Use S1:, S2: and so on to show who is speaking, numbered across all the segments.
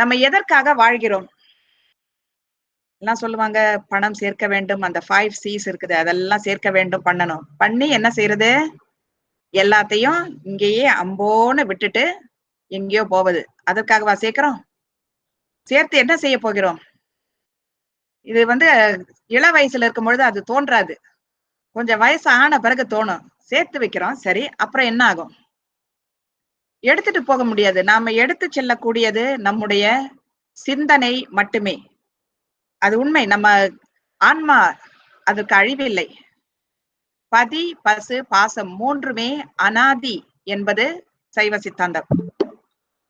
S1: நம்ம எதற்காக வாழ்கிறோம்? எல்லாம் சொல்லுவாங்க பணம் சேர்க்க வேண்டும் அந்த ஃபைவ் சிஸ் இருக்குது அதெல்லாம் சேர்க்க வேண்டும் பண்ணணும். பண்ணி என்ன செய்யறது? எல்லாத்தையும் இங்கேயே அம்போன்னு விட்டுட்டு எங்கேயோ போவது. அதற்காகவா சேர்க்கிறோம்? சேர்த்து என்ன செய்ய போகிறோம்? இது வந்து இள வயசுல இருக்கும் பொழுது அது தோன்றாது. கொஞ்சம் வயசு ஆன பிறகு தோணும். சேர்த்து வைக்கிறோம் சரி அப்புறம் என்ன ஆகும்? எடுத்துட்டு போக முடியாது. நாம எடுத்து செல்லக்கூடியது நம்முடைய சிந்தனை மட்டுமே. அது உண்மை. நம்ம ஆன்மா அதற்கு அழிவில்லை. பதி பசு பாசம் மூன்றுமே அனாதி என்பது சைவ சித்தாந்தம்.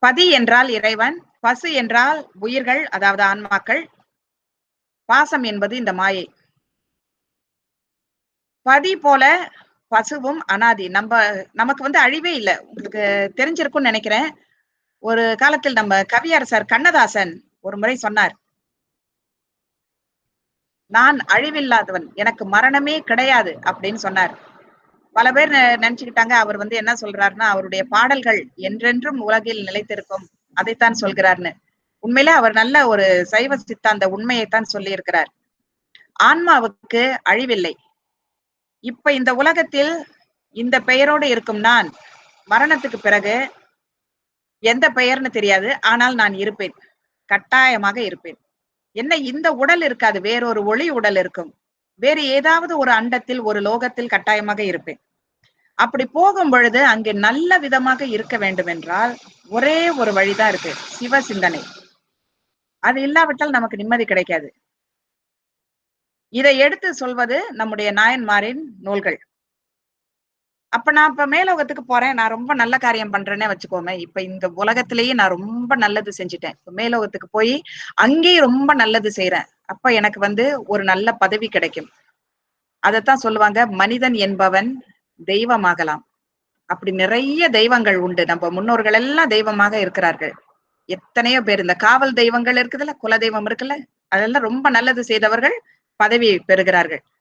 S1: பதி என்றால் இறைவன் பசு என்றால் உயிர்கள் அதாவது ஆன்மாக்கள். பாசம் என்பது இந்த மாயை. பதி போல பசுவும் அனாதி. நம்ம நமக்கு வந்து அழிவே இல்லை. உங்களுக்கு தெரிஞ்சிருக்கும்னு நினைக்கிறேன். ஒரு காலத்தில் நம்ம கவியரசர் கண்ணதாசன் ஒரு முறை சொன்னார். நான் அழிவில்லாதவன் எனக்கு மரணமே கிடையாது அப்படின்னு சொன்னார். பல பேர் நினைச்சுக்கிட்டாங்க. அவர் வந்து என்ன சொல்றாருன்னா அவருடைய பாடல்கள் என்றென்றும் உலகில் நிலைத்திருக்கும். அதைத்தான் சொல்கிறார்னு. உண்மையிலே அவர் நல்ல ஒரு சைவ சித்தாந்த உண்மையைத்தான் சொல்லி இருக்கிறார் ஆன்மாவுக்கு அழிவில்லை. இப்ப இந்த உலகத்தில் இந்த பெயரோடு இருக்கும் நான் மரணத்துக்கு பிறகு எந்த பெயர்னு தெரியாது. ஆனால் நான் இருப்பேன். கட்டாயமாக இருப்பேன். என்ன இந்த உடல் இருக்காது. வேறொரு ஒளி உடல் இருக்கும். வேறு ஏதாவது ஒரு அண்டத்தில் ஒரு லோகத்தில் கட்டாயமாக இருப்பேன். அப்படி போகும் பொழுது அங்கே நல்ல விதமாக இருக்க வேண்டும் என்றால் ஒரே ஒரு வழிதான் இருக்கு. சிவ சிந்தனை அது இல்லாவிட்டால் நமக்கு நிம்மதி கிடைக்காது. இதை எடுத்து சொல்வது நம்முடைய நாயன்மாரின் நூல்கள். அப்ப நான் இப்ப மேலோகத்துக்கு போறேன். நான் ரொம்ப நல்ல காரியம் பண்றேன்னே வச்சுக்கோமே. இப்ப இந்த உலகத்திலேயே நான் ரொம்ப நல்லது செஞ்சுட்டேன். இப்ப மேலோகத்துக்கு போய் அங்கேயும் ரொம்ப நல்லது செய்யறேன் அப்ப எனக்கு வந்து ஒரு நல்ல பதவி கிடைக்கும். அதத்தான் சொல்லுவாங்க மனிதன் என்பவன் தெய்வமாகலாம். அப்படி நிறைய தெய்வங்கள் உண்டு. நம்ம முன்னோர்கள் எல்லாம் தெய்வமாக இருக்கிறார்கள். எத்தனையோ பேர் இந்த காவல் தெய்வங்கள் இருக்குதுல்ல குல தெய்வம் இருக்குல்ல அதெல்லாம் ரொம்ப நல்லது செய்தவர்கள் பதவி பெறுகிறார்கள்.